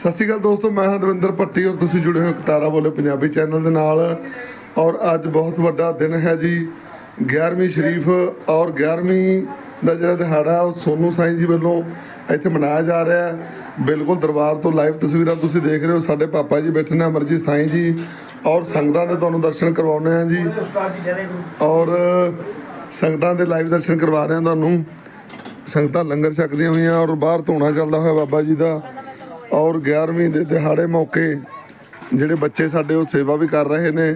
ਸਤਿ ਸ਼੍ਰੀ ਅਕਾਲ ਦੋਸਤੋ, ਮੈਂ ਹਾਂ ਦਵਿੰਦਰ ਭੱਟੀ ਔਰ ਤੁਸੀਂ ਜੁੜੇ ਹੋ ਕਤਾਰਾ ਬੋਲੇ ਪੰਜਾਬੀ ਚੈਨਲ ਦੇ ਨਾਲ। ਔਰ ਅੱਜ ਬਹੁਤ ਵੱਡਾ ਦਿਨ ਹੈ ਜੀ। 11ਵੀਂ ਸ਼ਰੀਫ ਔਰ 11ਵੀਂ ਦਾ ਜਿਹੜਾ ਦਿਹਾੜਾ, ਉਹ ਸੋਨੂ ਸਾਈਂ ਜੀ ਵੱਲੋਂ ਇੱਥੇ ਮਨਾਇਆ ਜਾ ਰਿਹਾ ਹੈ। ਬਿਲਕੁਲ ਦਰਬਾਰ ਤੋਂ ਲਾਈਵ ਤਸਵੀਰਾਂ ਤੁਸੀਂ ਦੇਖ ਰਹੇ ਹੋ। ਸਾਡੇ ਪਾਪਾ ਜੀ ਬੈਠੇ ਨੇ, ਅਮਰਜੀਤ ਸਾਈਂ ਜੀ ਔਰ ਸੰਗਤਾਂ ਦੇ ਤੁਹਾਨੂੰ ਦਰਸ਼ਨ ਕਰਵਾਉਣੇ ਆ ਜੀ। ਔਰ ਸੰਗਤਾਂ ਦੇ ਲਾਈਵ ਦਰਸ਼ਨ ਕਰਵਾ ਰਹੇ ਹਾਂ ਤੁਹਾਨੂੰ। ਸੰਗਤਾਂ ਲੰਗਰ ਛਕਦੀਆਂ ਹੋਈਆਂ ਔਰ ਬਾਹਰ ਧੋਣਾ ਚੱਲਦਾ ਹੋਇਆ ਬਾਬਾ ਜੀ ਦਾ। ਔਰ 11ਵੀਂ ਦੇ ਦਿਹਾੜੇ ਮੌਕੇ ਜਿਹੜੇ ਬੱਚੇ ਸਾਡੇ ਉਹ ਸੇਵਾ ਵੀ ਕਰ ਰਹੇ ਨੇ।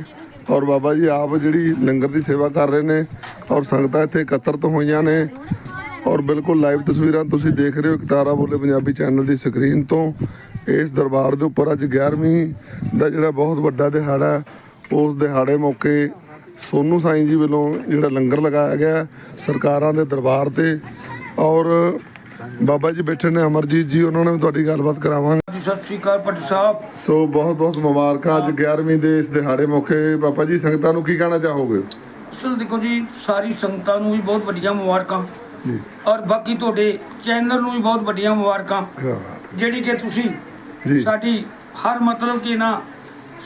ਔਰ ਬਾਬਾ ਜੀ ਆਪ ਜਿਹੜੀ ਲੰਗਰ ਦੀ ਸੇਵਾ ਕਰ ਰਹੇ ਨੇ ਔਰ ਸੰਗਤਾਂ ਇੱਥੇ ਇਕੱਤਰਤ ਹੋਈਆਂ ਨੇ। ਔਰ ਬਿਲਕੁਲ ਲਾਈਵ ਤਸਵੀਰਾਂ ਤੁਸੀਂ ਦੇਖ ਰਹੇ ਹੋ ਕਿਤਾਰਾ ਬੋਲੇ ਪੰਜਾਬੀ ਚੈਨਲ ਦੀ ਸਕਰੀਨ ਤੋਂ। ਇਸ ਦਰਬਾਰ ਦੇ ਉੱਪਰ ਅੱਜ 11ਵੀਂ ਦਾ ਜਿਹੜਾ ਬਹੁਤ ਵੱਡਾ ਦਿਹਾੜਾ, ਉਸ ਦਿਹਾੜੇ ਮੌਕੇ ਸੋਨੂ ਸਾਈਂ ਜੀ ਵੱਲੋਂ ਜਿਹੜਾ ਲੰਗਰ ਲਗਾਇਆ ਗਿਆ ਸਰਕਾਰਾਂ ਦੇ ਦਰਬਾਰ ਤੇ। ਔਰ ਬਾਬਾ ਜੀ ਬੈਠੇ ਨੇ ਅਮਰਜੀਤ ਜੀ ਉਹਨਾਂ ਨਾਲ ਤੁਹਾਡੀ ਗੱਲਬਾਤ ਕਰਾਵਾਂਗੇ। ਜੀ ਸਤਿ ਸ਼੍ਰੀ ਅਕਾਲ ਭੱਟ ਸਾਹਿਬ। ਸੋ ਬਹੁਤ ਬਹੁਤ ਮੁਬਾਰਕਾਂ ਅੱਜ 11ਵੀਂ ਦੇ ਇਸ ਦਿਹਾੜੇ ਮੌਕੇ। ਬਾਬਾ ਜੀ ਸੰਗਤਾਂ ਨੂੰ ਕੀ ਕਹਿਣਾ ਚਾਹੋਗੇ? ਅਸਲ ਦੇਖੋ ਜੀ ਸਾਰੀ ਸੰਗਤਾਂ ਨੂੰ ਵੀ ਬਹੁਤ ਵੱਡੀਆਂ ਮੁਬਾਰਕਾਂ ਜੀ। ਔਰ ਬਾਕੀ ਤੁਹਾਡੇ ਚੈਨਲ ਨੂੰ ਵੀ ਬਹੁਤ ਵੱਡੀਆਂ ਮੁਬਾਰਕਾਂ। ਜਿਹੜੀ ਕਿ ਤੁਸੀਂ ਸਾਡੀ ਹਰ ਮਤਲਬ ਕਿ ਨਾ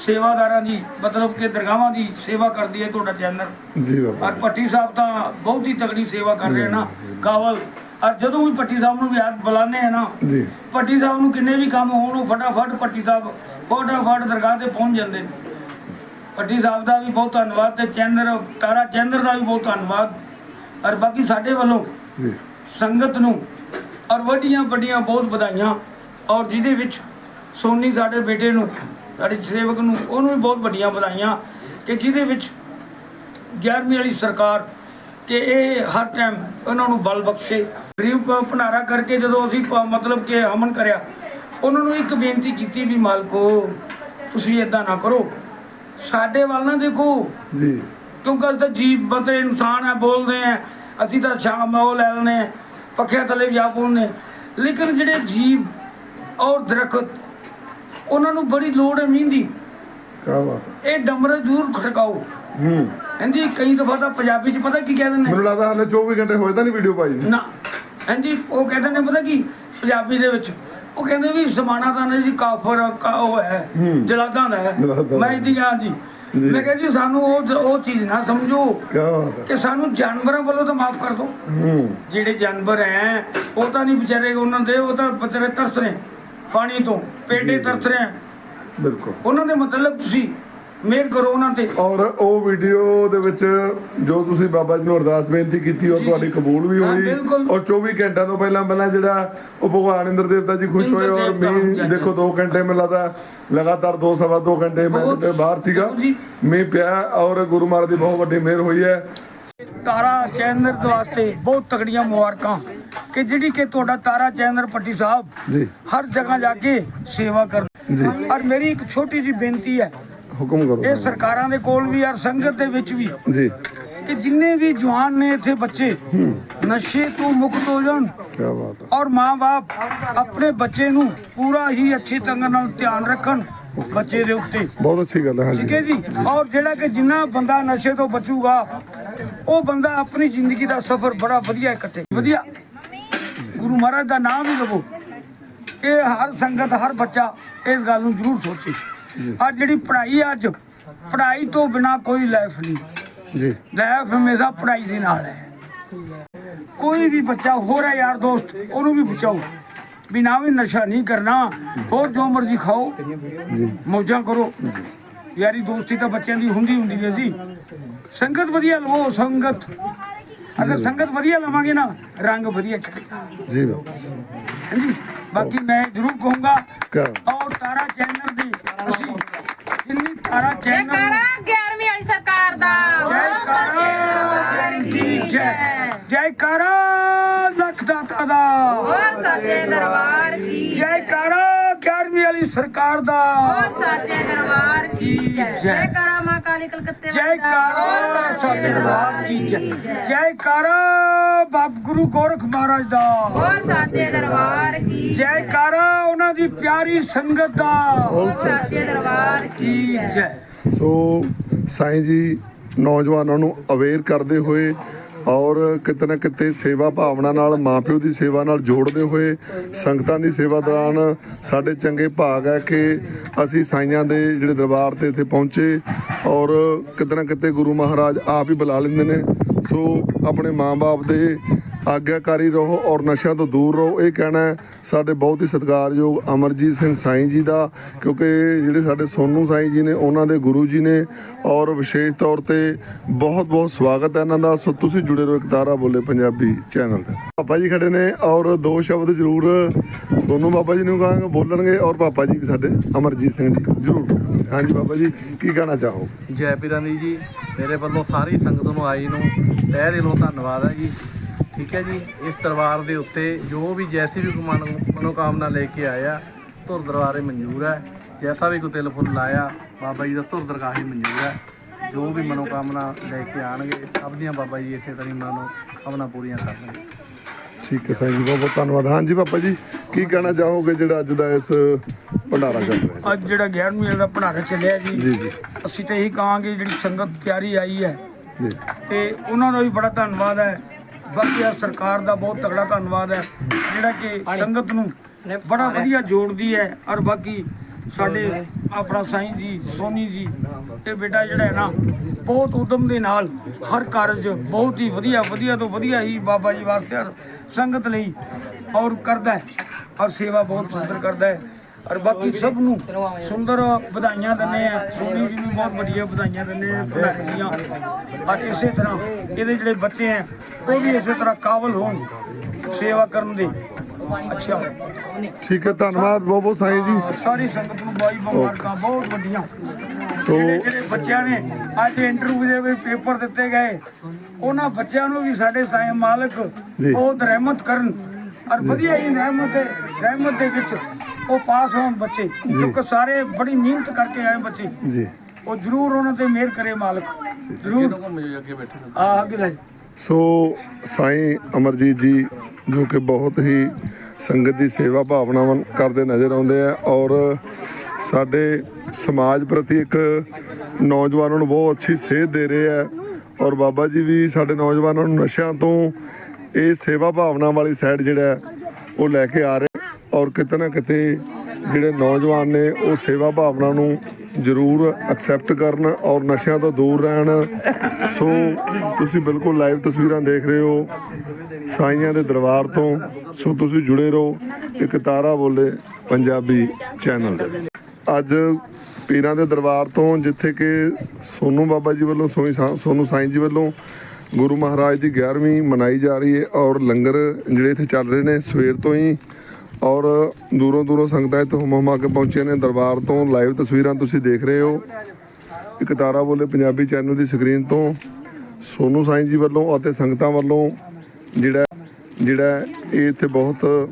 ਸੇਵਾਦਾਰਾਂ ਦੀ ਮਤਲਬ ਕਿ ਦਰਗਾਹਾਂ ਦੀ ਸੇਵਾ ਕਰਦੀ ਹੈ ਤੁਹਾਡਾ ਚੈਨਲ। ਜੀ ਬਾਬਾ ਔਰ ਪੱਟੀ ਸਾਹਿਬ ਤਾਂ ਬਹੁਤ ਹੀ ਤਕੜੀ ਸੇਵਾ ਕਰ ਰਹੇ ਨਾ। ਕਾਵਲ ਔਰ ਜਦੋਂ ਵੀ ਪੱਟੀ ਸਾਹਿਬ ਨੂੰ ਯਾਦ ਬੁਲਾਉਂਦੇ ਆ ਨਾ ਜੀ। ਪੱਟੀ ਸਾਹਿਬ ਨੂੰ ਕਿੰਨੇ ਵੀ ਕੰਮ ਹੋਣ ਉਹ ਫਟਾਫਟ ਪੱਟੀ ਸਾਹਿਬ ਫਟਾਫਟ ਦਰਗਾਹ ਤੇ ਪਹੁੰਚ ਜਾਂਦੇ ਨੇ। ਪੱਟੀ ਸਾਹਿਬ ਦਾ ਵੀ ਬਹੁਤ ਧੰਨਵਾਦ ਤੇ ਚੰਦਰ ਤਾਰਾ ਚੰਦਰ ਦਾ ਵੀ ਬਹੁਤ ਧੰਨਵਾਦ। ਔਰ ਬਾਕੀ ਸਾਡੇ ਵੱਲੋਂ ਜੀ। ਸੰਗਤ ਨੂੰ ਔਰ ਵੱਡੀਆਂ ਵੱਡੀਆਂ ਬਹੁਤ ਵਧਾਈਆਂ। ਔਰ ਜਿਹਦੇ ਵਿੱਚ ਸੋਨੀ ਸਾਡੇ ਬੇਟੇ ਨੂੰ ਸਾਡੇ ਸੇਵਕ ਨੂੰ ਉਹਨੂੰ ਵੀ ਬਹੁਤ ਵੱਡੀਆਂ ਵਧਾਈਆਂ ਕਿ ਜਿਹਦੇ ਵਿੱਚ 11ਵੀਂ ਵਾਲੀ ਸਰਕਾਰ ਕਿ ਇਹ ਹਰ ਟਾਈਮ ਉਹਨਾਂ ਨੂੰ ਬਲ ਬਖਸ਼ੇ। ਗਰੀਬ ਭ- ਭੰਡਾਰਾ ਕਰਕੇ ਜਦੋਂ ਅਸੀਂ ਮਤਲਬ ਕਿ ਹਮਨ ਕਰਿਆ ਉਹਨਾਂ ਨੂੰ ਇੱਕ ਬੇਨਤੀ ਕੀਤੀ ਵੀ ਮਾਲਕੋ ਤੁਸੀਂ ਇਦਾਂ ਨਾ ਕਰੋ। ਸਾਡੇ ਵੱਲ ਨਾ ਦੇਖੋ। ਜੀ। ਕਿਉਂਕਿ ਅਸੀਂ ਤਾਂ ਜੀਵ ਬੰਦੇ ਇਨਸਾਨ ਹੈ ਬੋਲਦੇ ਆ। ਅਸੀਂ ਤਾਂ ਸ਼ਾਮ ਉਹ ਲੈ ਲੈਣੇ ਆ। ਪੱਖਿਆਂ ਥੱਲੇ ਵੀ ਆ। ਬੋਲਨੇ ਲੇਕਿਨ ਜਿਹੜੇ ਜੀਵ ਔਰ ਦਰਖਤ ਉਹਨਾਂ ਨੂੰ ਬੜੀ ਲੋੜ ਹੈ ਮੀਂਹ ਦੀ। ਕੀ ਬਾਤ। ਇਹ ਡੰਮਰ ਜ਼ਰੂਰ ਖੜਕਾਓ। ਹੂੰ। ਹਾਂਜੀ ਕਈ ਦਫਾ ਤਾਂ ਪੰਜਾਬੀ ਚ ਪਤਾ ਕੀ ਕਹਿੰਦੇ ਨੇ ਮੈਨੂੰ ਲੱਗਦਾ ਹਲੇ 24 ਘੰਟੇ ਹੋਏ ਤਾਂ ਨਹੀਂ ਵੀਡੀਓ ਪਾਈ। ਨੂੰ। ਹਾਂਜੀ ਉਹ ਕਹਿੰਦੇ ਨੇ ਪਤਾ ਕੀ? ਪੰਜਾਬੀ ਦੇ ਵਿੱਚ। ਉਹ ਕਹਿੰਦੇ ਵੀ ਸਮਾਣਾ ਤਾਂ ਨਹੀਂ ਜੀ ਕਾਫਰ ਕਾ ਉਹ ਹੈ ਜਲਾਦਾਂ ਦਾ ਹੈ। ਦਾ। ਮੈਂ ਇਦਾਂ ਜੀ। ਜੀ। ਮੈਂ ਕਹਿੰਦੀ ਸਾਨੂੰ ਉਹ ਉਹ ਚੀਜ਼ ਨਾ ਸਮਝੋ ਕੀ ਸਾਨੂੰ ਜਾਨਵਰਾਂ ਵੱਲੋਂ ਤਾਂ ਮਾਫ ਕਰ ਹੂੰ। ਜਿਹੜੇ ਜਾਨਵਰ ਐ ਉਹ ਤਾਂ ਨਹੀਂ ਵਿਚਾਰੇ ਉਹਨਾਂ ਦੇ ਉਹ ਤਾਂ ਵਿਚਾਰੇ ਤਰਸ ਰਹੇ। ਪਾਣੀ ਤੋਂ ਪੇਟੇ ਤਰਸ ਰਹੇ। ਬਿਲਕੁਲ। ਉਹਨਾਂ ਦੇ ਮਤਲਬ ਤੁਸੀਂ ਮਿਹਰ ਕਰੋ ਉਹਨਾਂ ਤੇ ਔਰ ਉਹ ਵੀਡੀਓ ਦੇ ਵਿੱਚ ਜੋ ਤੁਸੀਂ ਬਾਬਾ ਜੀ ਨੂੰ ਅਰਦਾਸ ਬੇਨਤੀ ਕੀਤੀ ਉਹ ਤੁਹਾਡੀ ਕਬੂਲ ਵੀ ਹੋਈ। ਔਰ 24 ਘੰਟਿਆਂ ਤੋਂ ਪਹਿਲਾਂ ਪਹਿਲਾਂ ਜਿਹੜਾ ਉਹ ਭਗਵਾਨ ਇੰਦਰ ਦੇਵਤਾ ਜੀ ਖੁਸ਼ ਹੋਏ ਔਰ ਹਾਂਜੀ। ਦੇਖੋ 2 ਘੰਟੇ ਮੈਨੂੰ ਲੱਗਦਾ ਲਗਾਤਾਰ 2 ਸਵਾ 2 ਘੰਟੇ ਮੈਂ ਬਾਹਰ ਸੀਗਾ। ਮੀਂਹ ਪਿਆ ਔਰ ਗੁਰੂ ਮਹਾਰਾਜ ਦੀ ਬਹੁਤ ਵੱਡੀ ਮਿਹਰ ਹੋਈ ਹੈ ਤਾਰਾ ਚੈਨਲ ਦੇ ਵਾਸਤੇ ਬਹੁਤ ਤਕੜੀਆਂ ਮੁਬਾਰਕਾਂ ਕਿ ਜਿਹੜੀ ਕਿ ਤੁਹਾਡਾ ਤਾਰਾ ਚੈਨਲ ਪੱਟੀ ਸਾਹਿਬ ਜੀ ਹਰ ਜਗ੍ਹਾ ਜਾ ਕੇ ਸੇਵਾ ਕਰ ਜੀ। ਔਰ ਮੇਰੀ ਇੱਕ ਛੋਟੀ ਜੀ ਬੇਨਤੀ ਹੈ ਹੁਕਮ ਕਰੋ ਇਹ ਸਰਕਾਰਾਂ ਦੇ ਕੋਲ ਵੀ ਔਰ ਸੰਗਤ ਦੇ ਵਿੱਚ ਵੀ। ਜੀ। ਕਿ ਜਿੰਨੇ ਵੀ ਜਵਾਨ ਨੇ ਇੱਥੇ ਬੱਚੇ ਨਸ਼ੇ ਤੋਂ ਮੁਕਤ ਹੋ ਜਾਣ। ਕੀ ਬਾਤ ਹੈ ਔਰ ਮਾਂ-ਬਾਪ ਆਪਣੇ ਬੱਚੇ ਨੂੰ ਪੂਰਾ ਹੀ ਅੱਛੀ ਤਰ੍ਹਾਂ ਨਾਲ ਧਿਆਨ ਰੱਖਣ ਬੱਚੇ ਦੇ ਉੱਤੇ। ਬਹੁਤ ਅੱਛੀ ਗੱਲ ਹੈ ਠੀਕ ਹੈ ਜੀ? ਔਰ ਜਿਹੜਾ ਕਿ ਜਿੰਨਾ ਬੰਦਾ ਨਸ਼ੇ ਤੋਂ ਬਚੂਗਾ ਉਹ ਬੰਦਾ ਆਪਣੀ ਜ਼ਿੰਦਗੀ ਦਾ ਸਫ਼ਰ ਬੜਾ ਵਧੀਆ ਕੱਟੇ। ਵਧੀਆ। ਗੁਰੂ ਮਹਾਰਾਜ ਦਾ ਨਾਮ ਵੀ ਲਵੋ। ਇਹ ਹਰ ਸੰਗਤ ਹਰ ਬੱਚਾ ਇਸ ਗੱਲ ਨੂੰ ਜ਼ਰੂਰ ਸੋਚੇ। ਔਰ ਜਿਹੜੀ ਪੜ੍ਹਾਈ ਹੈ ਅੱਜ ਪੜ੍ਹਾਈ ਤੋਂ ਬਿਨਾ ਕੋਈ ਲਾਈਫ ਨਹੀਂ। ਜੀ। ਲਾਈਫ ਹਮੇਸ਼ਾ ਪੜ੍ਹਾਈ ਦੇ ਨਾਲ ਹੈ। ਕੋਈ ਵੀ ਬੱਚਾ ਹੋ ਰਿਹਾ ਯਾਰ ਦੋਸਤ ਉਹਨੂੰ ਵੀ ਬਚਾਓ। ਵੀ ਨਾ ਵੀ ਨਸ਼ਾ ਨਹੀਂ ਕਰਨਾ ਹੋਰ ਜੋ ਮਰਜ਼ੀ ਖਾਓ ਮੌਜਾਂ ਕਰੋ। ਯਾਰੀ ਦੋਸਤੀ ਤਾਂ ਬੱਚਿਆਂ ਦੀ ਹੁੰਦੀ ਹੁੰਦੀ ਹੈ ਜੀ। ਸੰਗਤ ਵਧੀਆ ਲਵੋ ਸੰਗਤ। ਅਗਰ ਸੰਗਤ ਵਧੀਆ ਲਵਾਂਗੇ ਨਾ ਰੰਗ ਵਧੀਆ ਚੜੇਗਾ ਜੀ। ਬਾਕੀ ਮੈਂ ਜ਼ਰੂਰ ਕਹੂੰਗਾ ਔਰ ਤਾਰਾ ਚੈਨਲ ਚੈਨਲ ਜੈਕਾਰਾ 11ਵੀਂ ਵਾਲੀ ਸਰਕਾਰ ਦਾ। ਜੈਕਾਰਾ ਕੀ ਜੈ। ਜੈਕਾਰਾ ਲੱਖ ਦਾਤਾ ਦਾ। ਹੋਰ ਸੱਚੇ ਦਰਬਾਰ ਕੀ ਜੈਕਾਰਾ 11ਵੀਂ ਵਾਲੀ ਸਰਕਾਰ ਦਾ। ਹੋਰ ਸੱਚੇ ਦਰਬਾਰ ਕੀ ਜੈ। ਜੈ। ਜੈਕਾਰਾ ਮਾਂ ਕਾਲੀ ਕਲਕੱਤੇ। ਜੈਕਾਰਾ ਹੋਰ ਸੱਚੇ ਦਰਬਾਰ ਕੀ ਜੈ। ਜੈਕਾਰਾ ਬਾਪ ਗੁਰੂ ਗੋਰਖ ਮਹਾਰਾਜ ਦਾ। ਹੋਰ ਸੱਚੇ ਦਰਬਾਰ ਕੀ ਜੈਕਾਰਾ ਉਹਨਾਂ ਦੀ ਪਿਆਰੀ ਸੰਗਤ ਦਾ। ਹੋਰ ਸੱਚੇ ਦਰਬਾਰ ਕੀ ਜੈ। ਜੈ। ਸੋ ਸਾਈਂ ਜੀ ਨੌਜਵਾਨਾਂ ਨੂੰ ਅਵੇਅਰ ਕਰਦੇ ਹੋਏ ਔਰ ਕਿਤੇ ਨਾ ਕਿਤੇ ਸੇਵਾ ਭਾਵਨਾ ਨਾਲ, ਮਾਪਿਓ ਦੀ ਸੇਵਾ ਨਾਲ ਜੋੜਦੇ ਹੋਏ, ਸੰਗਤਾਂ ਦੀ ਸੇਵਾ ਦੌਰਾਨ ਸਾਡੇ ਚੰਗੇ ਭਾਗ ਹੈ ਕਿ ਅਸੀਂ ਸਾਈਆਂ ਦੇ ਜਿਹੜੇ ਦਰਬਾਰ ਤੇ ਇੱਥੇ ਪਹੁੰਚੇ ਔਰ ਕਿਤੇ ਨਾ ਕਿਤੇ ਗੁਰੂ ਮਹਾਰਾਜ ਆਪ ਹੀ ਬੁਲਾ ਲੈਂਦੇ ਨੇ। ਸੋ ਆਪਣੇ ਮਾਂ-ਬਾਪ ਦੇ ਆਗਿਆਕਾਰੀ ਰਹੋ ਔਰ ਨਸ਼ਿਆਂ ਤੋਂ ਦੂਰ ਰਹੋ। ਇਹ ਕਹਿਣਾ ਹੈ, ਸਾਡੇ ਬਹੁਤ ਹੀ ਸਤਿਕਾਰਯੋਗ ਅਮਰਜੀਤ ਸਿੰਘ ਸਾਈਂ ਜੀ ਦਾ, ਕਿਉਂਕਿ ਜਿਹੜੇ ਸਾਡੇ ਸੋਨੂ ਸਾਈਂ ਜੀ ਨੇ, ਉਹਨਾਂ ਦੇ ਗੁਰੂ ਜੀ ਨੇ ਔਰ ਵਿਸ਼ੇਸ਼ ਤੌਰ ਤੇ ਬਹੁਤ ਬਹੁਤ ਸਵਾਗਤ ਹੈ ਇਹਨਾਂ ਦਾ। ਸੋ ਤੁਸੀਂ ਜੁੜੇ ਰਹੋ ਇੱਕ ਤਾਰਾ ਬੋਲੇ ਪੰਜਾਬੀ ਚੈਨਲ ਤੇ। ਪਾਪਾ ਜੀ ਖੜੇ ਨੇ ਔਰ ਦੋ ਸ਼ਬਦ ਜ਼ਰੂਰ ਸੋਨੂ ਬਾਬਾ ਜੀ ਨੂੰ ਕਹਾਂਗੇ, ਬੋਲਣਗੇ ਔਰ ਪਾਪਾ ਜੀ ਵੀ ਸਾਡੇ ਅਮਰਜੀਤ ਸਿੰਘ ਜੀ ਜ਼ਰੂਰ ਬੋਲਣਗੇ। ਹਾਂਜੀ ਬਾਬਾ ਜੀ, ਕੀ ਕਹਿਣਾ ਚਾਹੋ ਜੈ ਪੀਰਾਂ ਦੀ ਜੀ, ਮੇਰੇ ਵੱਲੋਂ ਸਾਰੀ ਸੰਗਤ ਨੂੰ, ਆਈ ਨੂੰ ਤਹਿ ਦਿਲੋਂ ਧੰਨਵਾਦ ਹੈ ਜੀ। ਠੀਕ ਹੈ ਜੀ ਇਸ ਦਰਬਾਰ ਦੇ ਉੱਤੇ ਜੋ ਵੀ ਜੈਸੀ ਵੀ ਮਨੋਕਾਮਨਾ ਲੈ ਕੇ ਆਇਆ ਧੁਰ ਦਰਬਾਰੇ ਮਨਜ਼ੂਰ ਹੈ। ਜੈਸਾ ਵੀ ਕੋਈ ਤਿਲ ਫੁੱਲ ਲਾਇਆ ਬਾਬਾ ਜੀ ਦਾ ਧੁਰ ਦਰਗਾਹ ਹੀ ਮਨਜ਼ੂਰ ਹੈ। ਜੋ ਵੀ ਮਨੋਕਾਮਨਾ ਲੈ ਕੇ ਆਣਗੇ ਸਭ ਦੀਆਂ ਬਾਬਾ ਜੀ ਇਸੇ ਤਰ੍ਹਾਂ ਹੀ ਮਨੋ ਕਾਮਨਾ ਪੂਰੀਆਂ ਕਰਨਗੇ। ਠੀਕ ਹੈ ਸਾਈਂ ਜੀ ਬਹੁਤ ਬਹੁਤ ਧੰਨਵਾਦ। ਹਾਂਜੀ ਪਾਪਾ ਜੀ ਕੀ ਕਹਿਣਾ ਚਾਹੋਗੇ ਜਿਹੜਾ ਅੱਜ ਦਾ ਇਸ ਭੰਡਾਰਾ ਚੱਲ ਰਿਹਾ ਹੈ? ਅੱਜ ਜਿਹੜਾ 11ਵੀਂ ਦਾ ਭੰਡਾਰਾ ਚੱਲਿਆ ਜੀ ਜੀ ਜੀ। ਅਸੀਂ ਤਾਂ ਇਹੀ ਕਹਾਂਗੇ ਜਿਹੜੀ ਸੰਗਤ ਤਿਆਰੀ ਆਈ ਹੈ ਜੀ। ਤੇ ਉਹਨਾਂ ਦਾ ਵੀ ਬੜਾ ਧੰਨਵਾਦ ਹੈ। ਬਾਕੀ ਆ ਸਰਕਾਰ ਦਾ ਬਹੁਤ ਤਗੜਾ ਧੰਨਵਾਦ ਹੈ ਜਿਹੜਾ ਕਿ ਸੰਗਤ ਨੂੰ ਬੜਾ ਵਧੀਆ ਜੋੜਦੀ ਹੈ ਔਰ ਬਾਕੀ ਸਾਡੇ ਆਪਣਾ ਸਾਈਂ ਜੀ ਸੋਨੀ ਜੀ ਇਹ ਬੇਟਾ ਜਿਹੜਾ ਹੈ ਨਾ ਬਹੁਤ ਉਦਮ ਦੇ ਨਾਲ ਹਰ ਕਾਰਜ ਬਹੁਤ ਹੀ ਵਧੀਆ ਵਧੀਆ ਤੋਂ ਵਧੀਆ ਹੀ ਬਾਬਾ ਜੀ ਵਾਸਤੇ ਔਰ ਸੰਗਤ ਲਈ ਔਰ ਕਰਦਾ ਹੈ ਔਰ ਸੇਵਾ ਬਹੁਤ ਸੁੰਦਰ ਕਰਦਾ ਹੈ। ਔਰ ਬਾਕੀ ਸਭ ਨੂੰ ਸੁੰਦਰ ਵਧਾਈਆਂ ਦਿੰਦੇ ਆ। ਸੋਨੀ ਜੀ ਨੂੰ ਬਹੁਤ ਵੱਡੀਆਂ ਵਧਾਈਆਂ ਦਿੰਦੇ ਆ ਦੀਆਂ। ਔਰ ਇਸੇ ਤਰ੍ਹਾਂ ਇਹਦੇ ਜਿਹੜੇ ਬੱਚੇ ਆ ਉਹ ਵੀ ਇਸੇ ਤਰ੍ਹਾਂ ਕਾਬਲ ਹੋਣ ਸੇਵਾ ਕਰਨ ਦੇ। ਅੱਛਾ। ਠੀਕ ਹੈ ਧੰਨਵਾਦ ਬਹੁਤ ਬਹੁਤ ਸਾਈਂ ਜੀ। ਸਾਰੀ ਸੰਗਤ ਨੂੰ ਬਾਈ ਮੁਬਾਰਕਾਂ ਬਹੁਤ ਵੱਡੀਆਂ। ਸੋ ਜਿਹੜੇ ਬੱਚਿਆਂ ਨੇ ਅੱਜ ਇੰਟਰਵਿਊ ਦੇ ਵਿੱਚ ਪੇਪਰ ਦਿੱਤੇ ਗਏ ਉਹਨਾਂ ਬੱਚਿਆਂ ਨੂੰ ਵੀ ਸਾਡੇ ਸਾਈਂ ਮਾਲਕ। ਬਹੁਤ ਰਹਿਮਤ ਕਰਨ। ਔਰ ਵਧੀਆ ਹੀ ਰਹਿਮਤ ਰਹਿਮਤ ਦੇ ਵਿੱਚ ਉਹ ਪਾਸ ਹੋਣ ਬੱਚੇ। ਕਿਉਂਕਿ ਸਾਰੇ ਬੜੀ ਮਿਹਨਤ ਕਰਕੇ ਆਏ ਬੱਚੇ। ਜੀ। ਉਹ ਜ਼ਰੂਰ ਉਹਨਾਂ ਤੇ ਮਿਹਰ ਕਰੇ ਮਾਲਕ। ਜ਼ਰੂਰ। ਅੱਗੇ ਬੈਠੇ ਨੇ। ਆ ਅੱਗੇ ਲੈ ਸੋ ਸਾਈਂ ਅਮਰਜੀਤ ਜੀ ਜੋ ਕਿ ਬਹੁਤ ਹੀ ਸੰਗਤ ਦੀ ਸੇਵਾ ਭਾਵਨਾਵਾਂ ਕਰਦੇ ਨਜ਼ਰ ਆਉਂਦੇ ਆ ਔਰ ਸਾਡੇ ਸਮਾਜ ਪ੍ਰਤੀ ਇੱਕ ਨੌਜਵਾਨਾਂ ਨੂੰ ਬਹੁਤ ਅੱਛੀ ਸੇਧ ਦੇ ਰਹੇ ਆ ਔਰ ਬਾਬਾ ਜੀ ਵੀ ਸਾਡੇ ਨੌਜਵਾਨਾਂ ਨੂੰ ਨਸ਼ਿਆਂ ਤੋਂ ਇਹ ਸੇਵਾ ਭਾਵਨਾ ਵਾਲੀ ਸਾਈਡ ਜਿਹੜਾ ਉਹ ਲੈ ਕੇ ਆ ਰਹੇ ਔਰ ਕਿਤੇ ਨਾ ਕਿਤੇ ਜਿਹੜੇ ਨੌਜਵਾਨ ਨੇ ਉਹ ਸੇਵਾ ਭਾਵਨਾ ਨੂੰ ਜ਼ਰੂਰ ਐਕਸੈਪਟ ਕਰਨ ਔਰ ਨਸ਼ਿਆਂ ਤੋਂ ਦੂਰ ਰਹਿਣ। ਸੋ ਤੁਸੀਂ ਬਿਲਕੁਲ ਲਾਈਵ ਤਸਵੀਰਾਂ ਦੇਖ ਰਹੇ ਹੋ ਸਾਈਆਂ ਦੇ ਦਰਬਾਰ ਤੋਂ। ਸੋ ਤੁਸੀਂ ਜੁੜੇ ਰਹੋ ਇੱਕ ਤਾਰਾ ਬੋਲੇ ਪੰਜਾਬੀ ਚੈਨਲ ਦੇ ਅੱਜ ਪੀਰਾਂ ਦੇ ਦਰਬਾਰ ਤੋਂ ਜਿੱਥੇ ਕਿ ਸੋਨੂ ਬਾਬਾ ਜੀ ਵੱਲੋਂ, ਸੋਈ ਸਾ- ਸੋਨੂ ਸਾਈਂ ਜੀ ਵੱਲੋਂ ਗੁਰੂ ਮਹਾਰਾਜ ਦੀ 11ਵੀਂ ਮਨਾਈ ਜਾ ਰਹੀ ਹੈ ਔਰ ਲੰਗਰ ਜਿਹੜੇ ਇੱਥੇ ਚੱਲ ਰਹੇ ਨੇ ਸਵੇਰ ਤੋਂ ਹੀ ਔਰ ਦੂਰੋਂ ਦੂਰੋਂ ਸੰਗਤਾਂ ਇੱਥੇ ਹੁਮ ਆ ਕੇ ਪਹੁੰਚੇ ਨੇ ਦਰਬਾਰ ਤੋਂ ਲਾਈਵ ਤਸਵੀਰਾਂ ਤੁਸੀਂ ਦੇਖ ਰਹੇ ਹੋ। ਇੱਕ ਤਾਰਾ ਬੋਲੇ ਪੰਜਾਬੀ ਚੈਨਲ ਦੀ ਸਕਰੀਨ ਤੋਂ ਸੋਨੂ ਸਾਈਂ ਜੀ ਵੱਲੋਂ ਅਤੇ ਸੰਗਤਾਂ ਵੱਲੋਂ ਜਿਹੜਾ ਜਿਹੜਾ ਇਹ ਇੱਥੇ ਬਹੁਤ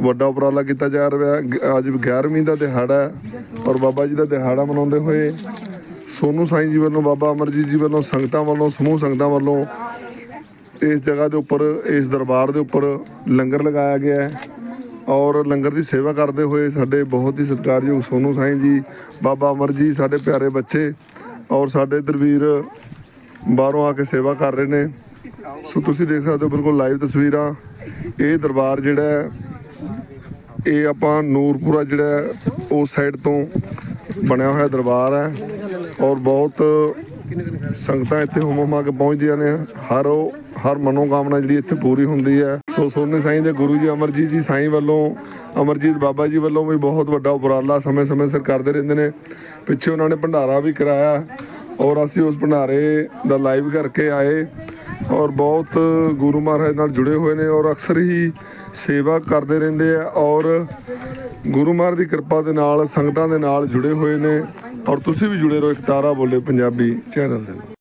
ਵੱਡਾ ਉਪਰਾਲਾ ਕੀਤਾ ਜਾ ਰਿਹਾ ਹੈ। ਅੱਜ 11ਵੀਂ ਦਾ ਦਿਹਾੜਾ ਹੈ ਔਰ ਬਾਬਾ ਜੀ ਦਾ ਦਿਹਾੜਾ ਮਨਾਉਂਦੇ ਹੋਏ ਸੋਨੂ ਸਾਈਂ ਜੀ ਵੱਲੋਂ, ਬਾਬਾ ਅਮਰਜੀਤ ਜੀ ਵੱਲੋਂ, ਸੰਗਤਾਂ ਵੱਲੋਂ, ਸਮੂਹ ਸੰਗਤਾਂ ਵੱਲੋਂ ਇਸ ਜਗ੍ਹਾ ਦੇ ਉੱਪਰ, ਇਸ ਦਰਬਾਰ ਦੇ ਉੱਪਰ ਲੰਗਰ ਲਗਾਇਆ ਗਿਆ ਹੈ। ਔਰ ਲੰਗਰ ਦੀ ਸੇਵਾ ਕਰਦੇ ਹੋਏ ਸਾਡੇ ਬਹੁਤ ਹੀ ਸਤਿਕਾਰਯੋਗ ਸੋਨੂ ਸਾਈਂ ਜੀ, ਬਾਬਾ ਅਮਰ ਜੀ, ਸਾਡੇ ਪਿਆਰੇ ਬੱਚੇ ਔਰ ਸਾਡੇ ਇੱਧਰ ਵੀਰ ਬਾਹਰੋਂ ਆ ਕੇ ਸੇਵਾ ਕਰ ਰਹੇ ਨੇ। ਸੋ ਤੁਸੀਂ ਦੇਖ ਸਕਦੇ ਹੋ ਬਿਲਕੁਲ ਲਾਈਵ ਤਸਵੀਰਾਂ। ਇਹ ਦਰਬਾਰ ਜਿਹੜਾ ਹੈ, ਇਹ ਆਪਾਂ ਨੂਰਪੁਰਾ ਜਿਹੜਾ ਉਸ ਸਾਈਡ ਤੋਂ ਬਣਿਆ ਹੋਇਆ ਦਰਬਾਰ ਹੈ ਔਰ ਬਹੁਤ ਸੰਗਤਾਂ ਇੱਥੇ ਹੁਮ ਹੁਮਾ ਕੇ ਪਹੁੰਚਦੀਆਂ ਨੇ। ਹਰ ਉਹ ਹਰ ਮਨੋਕਾਮਨਾ ਜਿਹੜੀ ਇੱਥੇ ਪੂਰੀ ਹੁੰਦੀ ਹੈ। ਸੋ ਸੋਨੇ ਸਾਈਂ ਦੇ ਗੁਰੂ ਜੀ ਅਮਰਜੀਤ ਜੀ ਸਾਈਂ ਵੱਲੋਂ, ਅਮਰਜੀਤ ਬਾਬਾ ਜੀ ਵੱਲੋਂ ਵੀ ਬਹੁਤ ਵੱਡਾ ਉਪਰਾਲਾ ਸਮੇਂ-ਸਮੇਂ ਸਿਰ ਕਰਦੇ ਰਹਿੰਦੇ ਨੇ। ਪਿੱਛੇ ਉਹਨਾਂ ਨੇ ਭੰਡਾਰਾ ਵੀ ਕਰਾਇਆ ਔਰ ਅਸੀਂ ਉਸ ਭੰਡਾਰੇ ਦਾ ਲਾਈਵ ਕਰਕੇ ਆਏ ਔਰ ਬਹੁਤ ਗੁਰੂ ਮਹਾਰਾਜ ਨਾਲ ਜੁੜੇ ਹੋਏ ਨੇ ਔਰ ਅਕਸਰ ਹੀ ਸੇਵਾ ਕਰਦੇ ਰਹਿੰਦੇ ਆ ਔਰ ਗੁਰੂ ਮਹਾਰਾਜ ਦੀ ਕਿਰਪਾ ਦੇ ਨਾਲ, ਸੰਗਤਾਂ ਦੇ ਨਾਲ ਜੁੜੇ ਹੋਏ ਨੇ ਔਰ ਤੁਸੀਂ ਵੀ ਜੁੜੇ ਰਹੋ ਇੱਕ ਤਾਰਾ ਬੋਲੇ ਪੰਜਾਬੀ ਚੈਨਲ ਦੇ ਨਾਲ।